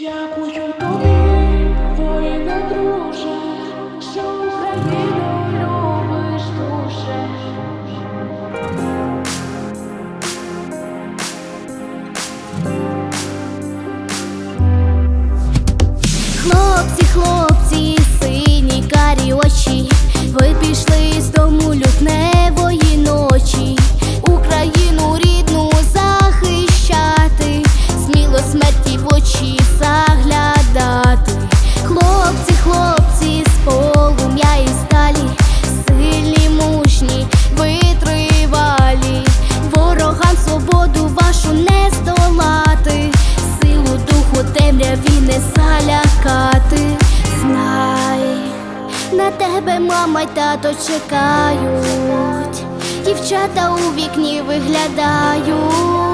Дякую тобі, воїна друже, що Україну любиш дуже. Хлопці, хлопці. темряві не залякати, знай, на тебе мама й тато чекають, дівчата у вікні виглядають.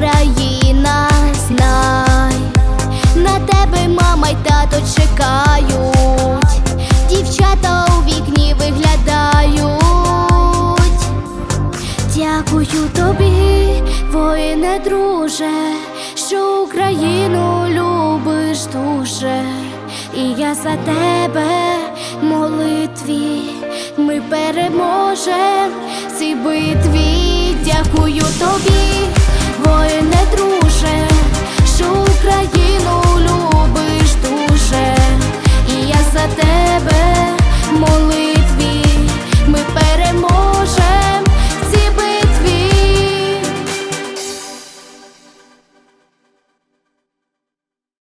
Україна, знай, на тебе мама й тато чекають, дівчата у вікні виглядають. Дякую тобі, воїне, друже, що Україну любиш дуже, і я за тебе молитві, ми переможем цій битві. Дякую тобі.